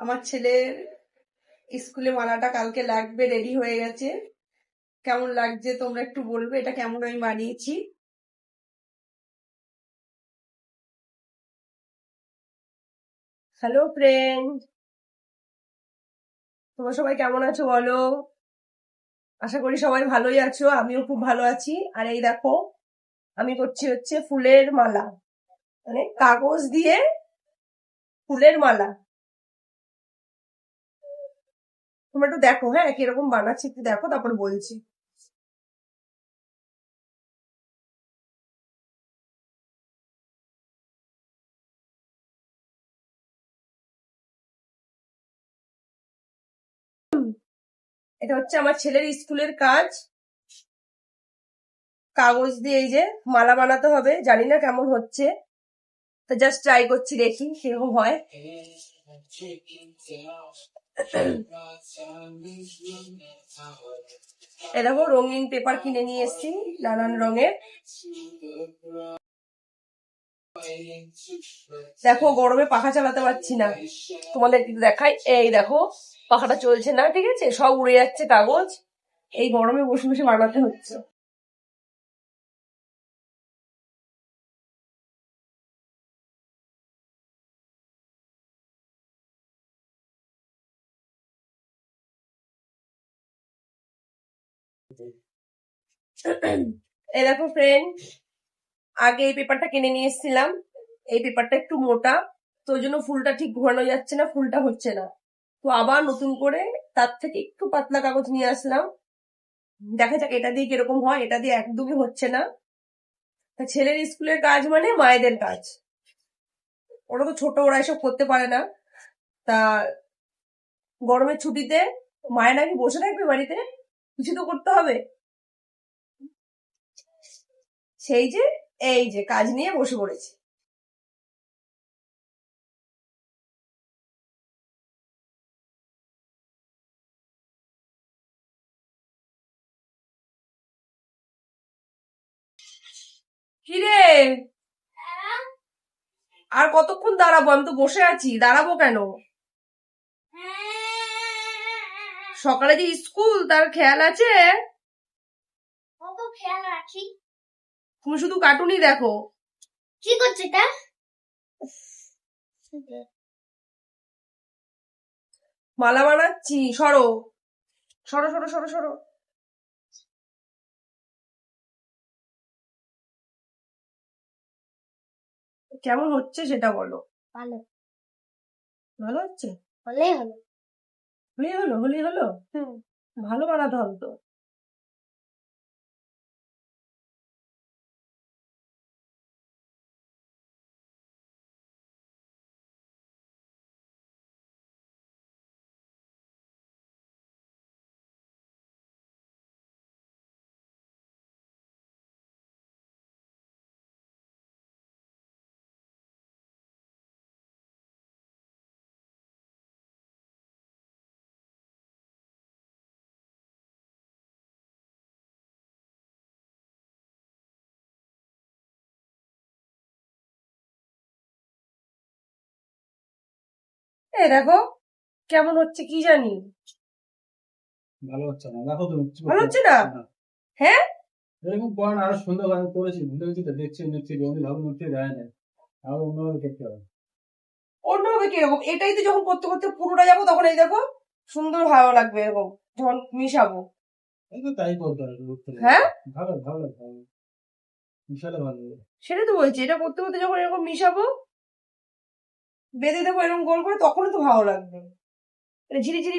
আমার ছেলের স্কুলে মালাটা কালকে লাগবে রেডি হয়ে গেছে। কেমন লাগছে তোমরা একটু বলবে, এটা কেমন আমি বানিয়েছি। হ্যালো ফ্রেন্ড তোমরা সবাই কেমন আছো বলো? আশা করি সবাই ভালোই আছো, আমিও খুব ভালো আছি। আর এই দেখো, আমি করছি হচ্ছে ফুলের মালা। মানে কাগজ দিয়ে ফুলের মালা। তোমরা একটু দেখো হ্যাঁ কীরকম বানাচ্ছি একটু দেখো, তারপর বলছি। এটা হচ্ছে আমার ছেলের স্কুলের কাজ। কাগজ দিয়ে এই যে মালা বানাতে হবে, জানি না কেমন হচ্ছে। তো জাস্ট ট্রাই করছি দেখি কীরকম হয়। এ দেখো রঙিন পেপার কিনে নিয়ে এসেছি, নানান রঙের। দেখো, গরমে পাখা চালাতে পারছি না। তোমাদের দেখাই। এই দেখো, পাখাটা চলছে না, ঠিক আছে? সব উড়ে যাচ্ছে কাগজ। এই গরমে বসে বসে বানাতে হচ্ছে। এই দেখো ফ্রেন্ড আগে এই পেপারটা কিনে নিয়ে এসেছিলাম। এই পেপারটা একটু মোটা, তো ওই জন্য ফুলটা ঠিক ঘোরানো যাচ্ছে না, ফুলটা হচ্ছে না। তো আবার নতুন করে তার থেকে একটু পাতলা কাগজ নিয়ে আসলাম। দেখা যাক এটা দিয়ে কীরকম হয়, এটা দিয়ে একদমই হচ্ছে না। তা ছেলের স্কুলের কাজ মানে মায়েদের কাজ। ওরা তো ছোট, ওরা এসব করতে পারে না। তা গরমের ছুটিতে মায়ের নাকি বসে থাকবে বাড়িতে? কিছু তো করতে হবে। সেই যে এই যে কাজ নিয়ে বসে পড়েছে। কিরে? আর কতক্ষণ দাঁড়াবো? আমি তো বসে আছি। দাঁড়াবো কেন? সকালে যে স্কুল তার খেয়াল আছে? কত খেয়াল রাখি। তুমি শুধু কার্টুনই দেখো। কি করছে এটা মালা বানাচ্ছি সরো। সরো সরো সরো সরো। কেমন হচ্ছে সেটা বলো। ভালো। ভালো হচ্ছে? হলেই হলো। হলি হলো হলি। হলো ভালো বানাতে হবে তো। এ দেখো কেমন হচ্ছে কি জানি? ভালো হচ্ছে না দেখো তুমি ভালো হচ্ছে না? হ্যাঁ? এরকম করেন আরও সুন্দর আমি করেছি ভুলে গেছি তো দেখছি দেখছি জমি ভালো মধ্যে দেয় না। আরও অন্যভাবে করতে হবে। অন্যভাবে কীরকম এটাই তো যখন করতে করতে পুরোটা যাব তখন এই দেখো সুন্দর ভালো লাগবে এরকম যখন মিশাবো। এই তো তাই করতে হবে হ্যাঁ? ভালো ভালো ভালো। বিশালে ভালো সেটা তো বলছি এটা করতে করতে যখন এরকম মিশাবো বেঁধে দেবো এরকম গোল করে, তখনই তো ভালো লাগবে। এটা ঝিরি ঝিরি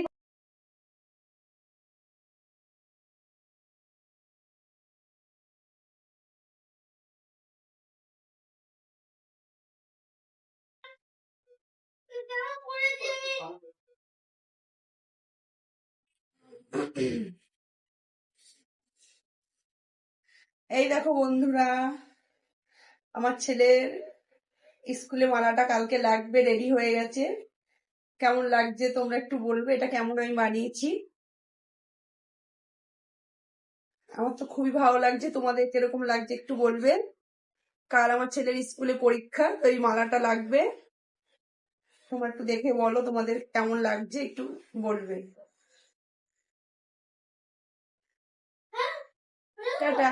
এই দেখো বন্ধুরা, আমার ছেলের স্কুলে মালাটা কালকে লাগবে রেডি হয়ে গেছে। কেমন লাগছে তোমরা একটু বলবে, এটা কেমন আমি বানিয়েছি? আমার তো খুবই ভালো লাগছে, তোমাদের কীরকম লাগছে একটু বলবেন কাল আমার ছেলের স্কুলে পরীক্ষা, তো এই মালাটা লাগবে। তোমরা একটু দেখে বলো তোমাদের কেমন লাগছে, একটু বলবে। টাটা।